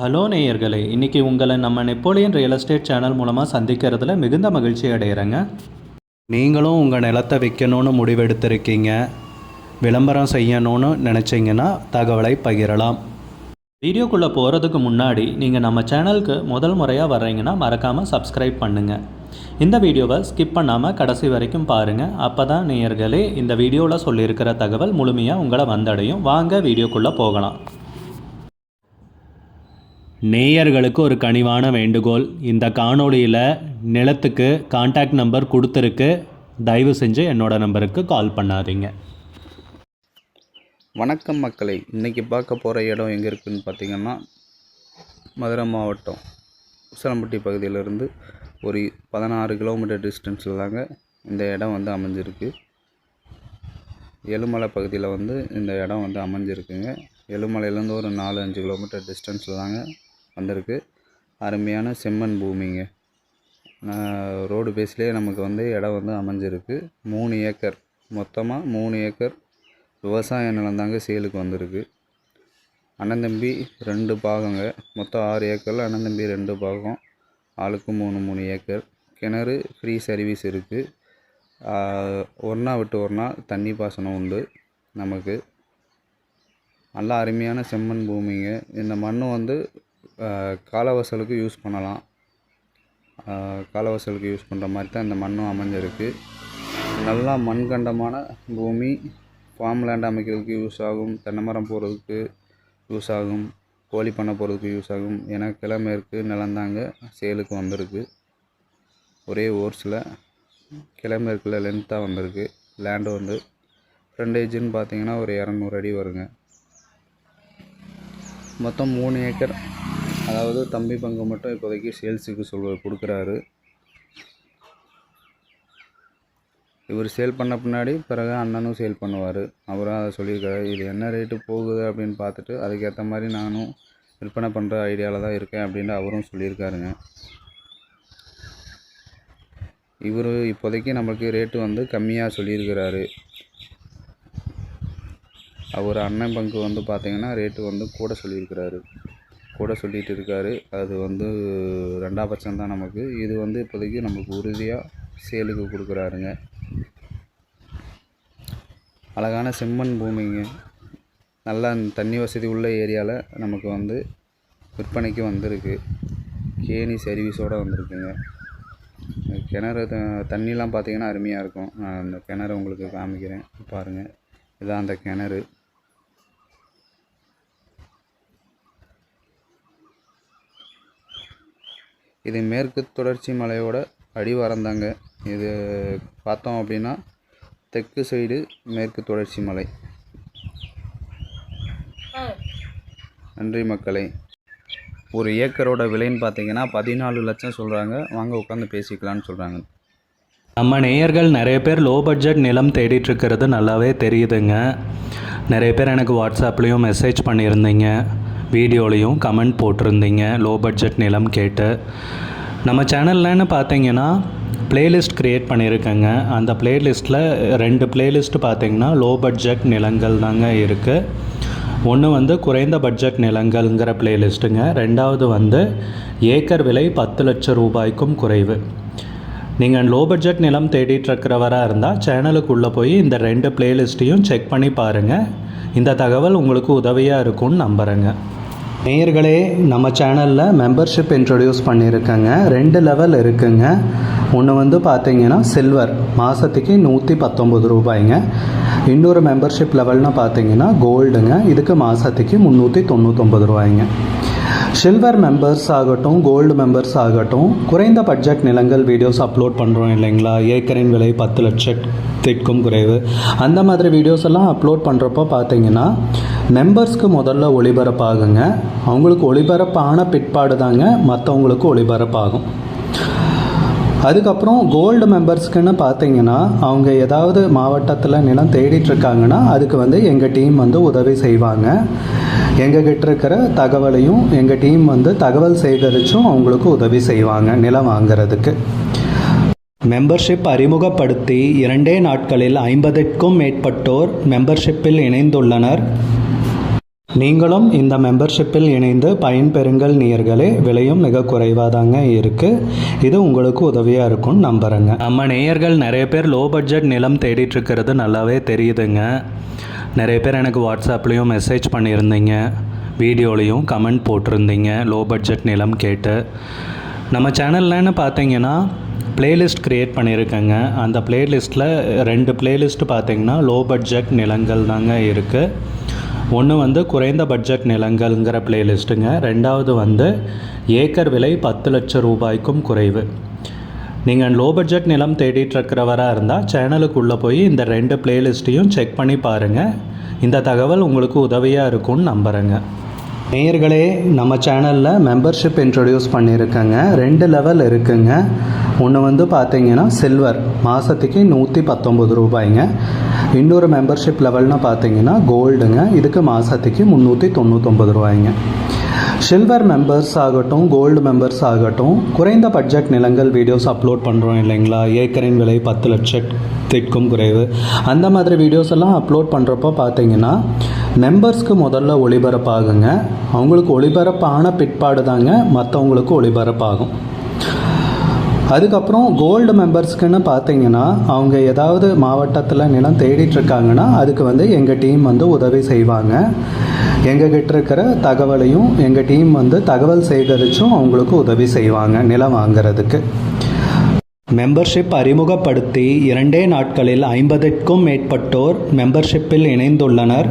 Hello நேயர்களே இன்றைக்கி உங்களை நம்ம நெப்போலியன் ரியல் எஸ்டேட் சேனல் மூலமாக சந்திக்கிறதுல மிகுந்த மகிழ்ச்சி அடைகிறேங்க நீங்களும் உங்கள் நிலத்தை விற்கணும்னு முடிவெடுத்திருக்கீங்க விளம்பரம் செய்யணும்னு நினச்சிங்கன்னா தகவலை பகிரலாம். வீடியோக்குள்ளே போகிறதுக்கு முன்னாடி நீங்கள் நம்ம சேனலுக்கு முதல் முறையாக வர்றீங்கன்னா மறக்காமல் சப்ஸ்கிரைப் பண்ணுங்கள் இந்த வீடியோவை ஸ்கிப் பண்ணாமல் கடைசி வரைக்கும் பாருங்கள் அப்போ தான் நேயர்களே இந்த வீடியோவில் சொல்லியிருக்கிற தகவல் முழுமையாக உங்களை வந்தடையும். வாங்க வீடியோக்குள்ளே போகலாம். நேயர்களுக்கு ஒரு கனிவான வேண்டுகோள். இந்த காணொளியில் நிலத்துக்கு காண்டாக்ட் நம்பர் கொடுத்துருக்கு. தயவு செஞ்சு என்னோட நம்பருக்கு கால் பண்ணாதீங்க. வணக்கம் மக்களை. இன்றைக்கி பார்க்க போகிற இடம் எங்கே இருக்குதுன்னு பார்த்தீங்கன்னா மதுரை மாவட்டம். உசலம்பட்டி பகுதியிலேருந்து ஒரு பதினாறு கிலோமீட்டர் டிஸ்டன்ஸில் தாங்க இந்த இடம் வந்து அமைஞ்சிருக்கு. எலுமலை பகுதியில் வந்து இந்த இடம் வந்து அமைஞ்சிருக்குங்க. எலுமலையிலேருந்து ஒரு நாலு அஞ்சு கிலோமீட்டர் டிஸ்டன்ஸில் தாங்க வந்திருக்கு. அருமையான செம்மண் பூமிங்க. ரோடு பேஸ்லேயே நமக்கு வந்து இடம் வந்து அமைஞ்சிருக்கு. மூணு ஏக்கர். மொத்தமாக மூணு ஏக்கர் விவசாய நிலம் தாங்க சேலுக்கு வந்திருக்கு. அண்ணன் தம்பி ரெண்டு பாகங்க. மொத்தம் ஆறு ஏக்கரில் அண்ணன் தம்பி ரெண்டு பாகம். ஆளுக்கு மூணு மூணு ஏக்கர். கிணறு ஃப்ரீ சர்வீஸ் இருக்குது ஒன்றா விட்டு ஒரு நாள் தண்ணி பாசனம் உண்டு நமக்கு. நல்லா அருமையான செம்மண் பூமிங்க. இந்த மண் வந்து காலவாசலுக்கு யூஸ் பண்ணலாம். காலவசலுக்கு காலவாசலுக்கு யூஸ் பண்ணுற மாதிரி தான் இந்த மண்ணும் அமைஞ்சிருக்கு. நல்லா மண்கண்டமான பூமி ஃபார்ம் லேண்ட் அமைக்கிறதுக்கு யூஸ் ஆகும் தென்னை மரம் போடுறதுக்கு யூஸ் ஆகும் கோழி பண்ண போகிறதுக்கு யூஸ் ஆகும். ஏன்னா கிழமேற்கு நிலந்தாங்க சேலுக்கு வந்திருக்கு. ஒரே ஓர்ஸில் கிழமேற்கில் லென்த்தாக வந்திருக்கு. லேண்டு வந்து ஃப்ரண்டேஜுன்னு பார்த்தீங்கன்னா ஒரு இரநூறு அடி வருங்க. மொத்தம் மூணு ஏக்கர் அதாவது தம்பி பங்கு மட்டும் இப்போதைக்கு சேல்ஸுக்கு சொல் கொடுக்குறாரு. இவர் சேல் பண்ண பின்னாடி பிறகு அண்ணனும் சேல் பண்ணுவார். அவரும் அதை சொல்லியிருக்காரு இது என்ன ரேட்டு போகுது அப்படின்னு பார்த்துட்டு அதுக்கேற்ற மாதிரி நானும் விற்பனை பண்ணுற ஐடியாவில் தான் இருக்கேன் அப்படின்னு அவரும் சொல்லியிருக்காருங்க. இவர் இப்போதைக்கு நம்மளுக்கு ரேட்டு வந்து கம்மியாக சொல்லியிருக்கிறாரு. அவர் அண்ணன் பங்கு வந்து பார்த்திங்கன்னா ரேட்டு வந்து கூட சொல்லியிருக்கிறாரு. கூட சொல்லிகிட்டு இருக்காரு. அது வந்து ரெண்டாம் பட்சம் தான் நமக்கு. இது வந்து இப்போதைக்கு நமக்கு உறுதியாக சேலுக்கு கொடுக்குறாருங்க. அழகான செம்மண் பூமிங்க. நல்லா தண்ணி வசதி உள்ள ஏரியாவில் நமக்கு வந்து விற்பனைக்கு வந்திருக்கு. கேணி சர்வீஸோடு வந்திருக்குங்க. கிணறு த- தண்ணிலாம் பார்த்திங்கன்னா அருமையாக இருக்கும். நான் அந்த கிணறு உங்களுக்கு காமிக்கிறேன். பாருங்கள் இதான் அந்த கிணறு. இது மேற்கு தொடர்ச்சி மலையோட அடிவாரந்தாங்க இது பார்த்தோம் அப்படின்னா தெற்கு சைடு மேற்கு தொடர்ச்சி மலை. நன்றி மக்களை. ஒரு ஏக்கரோட விலைன்னு பார்த்தீங்கன்னா பதினாலு லட்சம் சொல்கிறாங்க வாங்க உட்காந்து பேசிக்கலாம்னு சொல்கிறாங்க நம்ம நேயர்கள் நிறைய பேர் லோ பட்ஜெட் நிலம் தேடிட்டு இருக்கிறது நல்லாவே தெரியுதுங்க. நிறைய பேர் எனக்கு வாட்ஸ்அப்லேயும் மெசேஜ் பண்ணியிருந்தீங்க. வீடியோலையும் கமெண்ட் போட்டிருந்தீங்க லோ பட்ஜெட் நிலம் கேட்டு. நம்ம சேனல்லன்னு பார்த்தீங்கன்னா பிளேலிஸ்ட் க்ரியேட் பண்ணியிருக்கேங்க. அந்த பிளேலிஸ்ட்டில் ரெண்டு பிளேலிஸ்ட்டு பார்த்தீங்கன்னா லோ பட்ஜெட் நிலங்கள் தாங்க இருக்குது ஒன்று வந்து குறைந்த பட்ஜெட் நிலங்கள்ங்கிற பிளேலிஸ்ட்டுங்க ரெண்டாவது வந்து ஏக்கர் விலை பத்து லட்சம் ரூபாய்க்கும் குறைவு. நீங்கள் லோ பட்ஜெட் நிலம் தேடிட்டு இருக்கிறவராக இருந்தால் சேனலுக்குள்ளே போய் இந்த ரெண்டு பிளேலிஸ்ட்டையும் செக் பண்ணி பாருங்கள் இந்த தகவல் உங்களுக்கு உதவியாக இருக்கும்னு நம்புகிறேங்க நேயர்களே நம்ம சேனலில் மெம்பர்ஷிப் இன்ட்ரடியூஸ் பண்ணியிருக்கேங்க. ரெண்டு லெவல் இருக்குங்க. ஒன்று வந்து பார்த்தீங்கன்னா சில்வர் மாதத்துக்கு நூற்றி பத்தொம்பது ரூபாய்ங்க. இன்னொரு மெம்பர்ஷிப் லெவல்னு பார்த்தீங்கன்னா கோல்டுங்க இதுக்கு மாதத்துக்கு முந்நூற்றி தொண்ணூத்தொம்பது ரூபாய்ங்க. சில்வர் மெம்பர்ஸ் ஆகட்டும் கோல்டு மெம்பர்ஸ் ஆகட்டும் குறைந்த பட்ஜெட் நிலங்கள் வீடியோஸ் அப்லோட் பண்ணுறோம் இல்லைங்களா? ஏக்கரின் விலை பத்து லட்சத்திற்கும் குறைவு. அந்த மாதிரி வீடியோஸ் எல்லாம் அப்லோட் பண்ணுறப்போ பார்த்தீங்கன்னா மெம்பர்ஸ்க்கு முதல்ல ஒளிபரப்பாகுங்க. அவங்களுக்கு ஒளிபரப்பான பிற்பாடு தாங்க மற்றவங்களுக்கு ஒளிபரப்பாகும். அதுக்கப்புறம் கோல்டு மெம்பர்ஸ்க்குன்னு பார்த்தீங்கன்னா அவங்க ஏதாவது மாவட்டத்தில் நிலம் தேடிட்டுருக்காங்கன்னா அதுக்கு வந்து எங்கள் டீம் வந்து உதவி செய்வாங்க. எங்ககிட்ட இருக்கிற தகவலையும் எங்கள் டீம் வந்து தகவல் சேகரித்தும் அவங்களுக்கு உதவி செய்வாங்க நிலம் வாங்குறதுக்கு. மெம்பர்ஷிப் அறிமுகப்படுத்தி இரண்டே நாட்களில் ஐம்பதுக்கும் மேற்பட்டோர் மெம்பர்ஷிப்பில் இணைந்துள்ளனர். நீங்களும் இந்த மெம்பர்ஷிப்பில் இணைந்து பயன்பெறுங்கள் நேயர்களே. விலையும் மிக குறைவாக தாங்க இருக்குது இது உங்களுக்கு உதவியாக இருக்கும்னு நம்புகிறேங்க நம்ம நேயர்கள் நிறைய பேர் லோ பட்ஜெட் நிலம் தேடிட்டுருக்கிறது நல்லாவே தெரியுதுங்க. நிறைய பேர் எனக்கு வாட்ஸ்அப்லேயும் மெசேஜ் பண்ணியிருந்தீங்க. வீடியோலையும் கமெண்ட் போட்டிருந்தீங்க லோ பட்ஜெட் நிலம் கேட்டு. நம்ம சேனல்லன்னு பார்த்தீங்கன்னா பிளேலிஸ்ட் க்ரியேட் பண்ணியிருக்கேங்க. அந்த பிளேலிஸ்ட்டில் ரெண்டு பிளேலிஸ்ட் பார்த்தீங்கன்னா லோ பட்ஜெட் நிலங்கள் தாங்க இருக்குது ஒன்று வந்து குறைந்த பட்ஜெட் நிலங்கள்ங்கிற பிளேலிஸ்ட்டுங்க ரெண்டாவது வந்து ஏக்கர் விலை பத்து லட்சம் ரூபாய்க்கும் குறைவு. நீங்கள் லோ பட்ஜெட் நிலம் தேடிட்டுருக்கிறவராக இருந்தால் சேனலுக்குள்ளே போய் இந்த ரெண்டு பிளேலிஸ்ட்டையும் செக் பண்ணி பாருங்கள் இந்த தகவல் உங்களுக்கு உதவியாக இருக்கும்னு நம்புகிறேங்க நேயர்களே நம்ம சேனலில் மெம்பர்ஷிப் இன்ட்ரடியூஸ் பண்ணியிருக்கேங்க. ரெண்டு லெவல் இருக்குங்க. ஒன்று வந்து பார்த்தீங்கன்னா சில்வர் மாதத்துக்கு நூற்றி பத்தொம்பது ரூபாய்ங்க. இன்னொரு மெம்பர்ஷிப் லெவல்னு பார்த்தீங்கன்னா கோல்டுங்க இதுக்கு மாதத்துக்கு முந்நூற்றி தொண்ணூத்தொம்பது ரூபாய்ங்க. சில்வர் மெம்பர்ஸ் ஆகட்டும் கோல்டு மெம்பர்ஸ் ஆகட்டும் குறைந்த பட்ஜெட் நிலங்கள் வீடியோஸ் அப்லோட் பண்ணுறோம் இல்லைங்களா? ஏக்கரின் விலை பத்து லட்சத்திற்கும் குறைவு. அந்த மாதிரி வீடியோஸ் எல்லாம் அப்லோட் பண்ணுறப்போ பார்த்தீங்கன்னா மெம்பர்ஸ்க்கு முதல்ல ஒளிபரப்பாகுங்க. அவங்களுக்கு ஒளிபரப்பான பிற்பாடு தாங்க மற்றவங்களுக்கு ஒளிபரப்பாகும். அதுக்கப்புறம் கோல்டு மெம்பர்ஸ்க்குன்னு பார்த்தீங்கன்னா அவங்க ஏதாவது மாவட்டத்தில் நிலம் தேடிட்டுருக்காங்கன்னா அதுக்கு வந்து எங்கள் டீம் வந்து உதவி செய்வாங்க. எங்கள் கிட்ட இருக்கிற தகவலையும் எங்கள் டீம் வந்து தகவல் சேகரித்தும் அவங்களுக்கு உதவி செய்வாங்க நிலம் வாங்குறதுக்கு. மெம்பர்ஷிப் அறிமுகப்படுத்தி இரண்டே நாட்களில் ஐம்பதுக்கும் மேற்பட்டோர் மெம்பர்ஷிப்பில் இணைந்துள்ளனர்.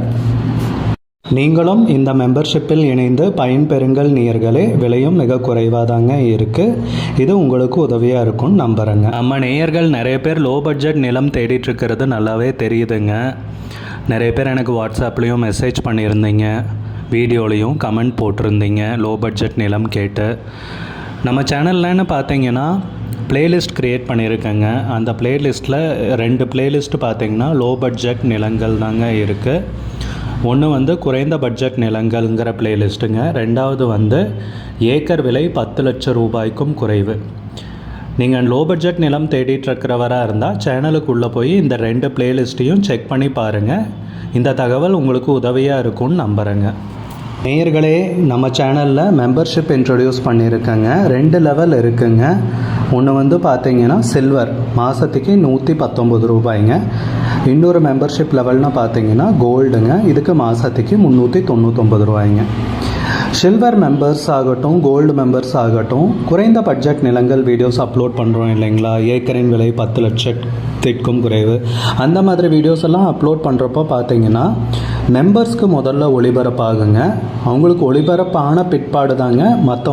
நீங்களும் இந்த மெம்பர்ஷிப்பில் இணைந்து பயன்பெறுங்கள் நேயர்களே. விலையும் மிக குறைவாக தாங்க இருக்குது இது உங்களுக்கு உதவியாக இருக்கும்னு நம்புகிறேங்க நம்ம நேயர்கள் நிறைய பேர் லோ பட்ஜெட் நிலம் தேடிட்டுருக்கிறது நல்லாவே தெரியுதுங்க. நிறைய பேர் எனக்கு வாட்ஸ்அப்லேயும் மெசேஜ் பண்ணியிருந்தீங்க. வீடியோலையும் கமெண்ட் போட்டிருந்தீங்க லோ பட்ஜெட் நிலம் கேட்டு. நம்ம சேனல்லன்னு பார்த்தீங்கன்னா பிளேலிஸ்ட் க்ரியேட் பண்ணியிருக்கேங்க. அந்த பிளேலிஸ்ட்டில் ரெண்டு பிளேலிஸ்ட் பார்த்தீங்கன்னா லோ பட்ஜெட் நிலங்கள் தாங்க இருக்குது ஒன்று வந்து குறைந்த பட்ஜெட் நிலங்கள்ங்கிற பிளேலிஸ்ட்டுங்க ரெண்டாவது வந்து ஏக்கர் விலை பத்து லட்சம் ரூபாய்க்கும் குறைவு. நீங்கள் லோ பட்ஜெட் நிலம் தேடிட்டுருக்கிறவராக இருந்தால் சேனலுக்குள்ளே போய் இந்த ரெண்டு பிளேலிஸ்ட்டையும் செக் பண்ணி பாருங்கள் இந்த தகவல் உங்களுக்கு உதவியாக இருக்கும்னு நம்புகிறேங்க நேயர்களே நம்ம சேனலில் மெம்பர்ஷிப் இன்ட்ரடியூஸ் பண்ணியிருக்கேங்க. ரெண்டு லெவல் இருக்குங்க. ஒன்று வந்து பார்த்தீங்கன்னா சில்வர் மாதத்துக்கு நூற்றி பத்தொம்பது ரூபாய்ங்க. இன்னொரு மெம்பர்ஷிப் லெவல்னு பார்த்தீங்கன்னா கோல்டுங்க இதுக்கு மாதத்துக்கு முந்நூற்றி தொண்ணூத்தொம்பது ரூபாய்ங்க. சில்வர் மெம்பர்ஸ் ஆகட்டும் கோல்டு மெம்பர்ஸ் ஆகட்டும் குறைந்த பட்ஜெட் நிலங்கள் வீடியோஸ் அப்லோட் பண்ணுறோம் இல்லைங்களா? ஏக்கரின் விலை பத்து லட்சத்திற்கும் குறைவு. அந்த மாதிரி வீடியோஸ் எல்லாம் அப்லோட் பண்ணுறப்போ பார்த்தீங்கன்னா மெம்பர்ஸ்க்கு முதல்ல ஒளிபரப்பாகுங்க. அவங்களுக்கு ஒளிபரப்பான பிற்பாடு தாங்க மற்ற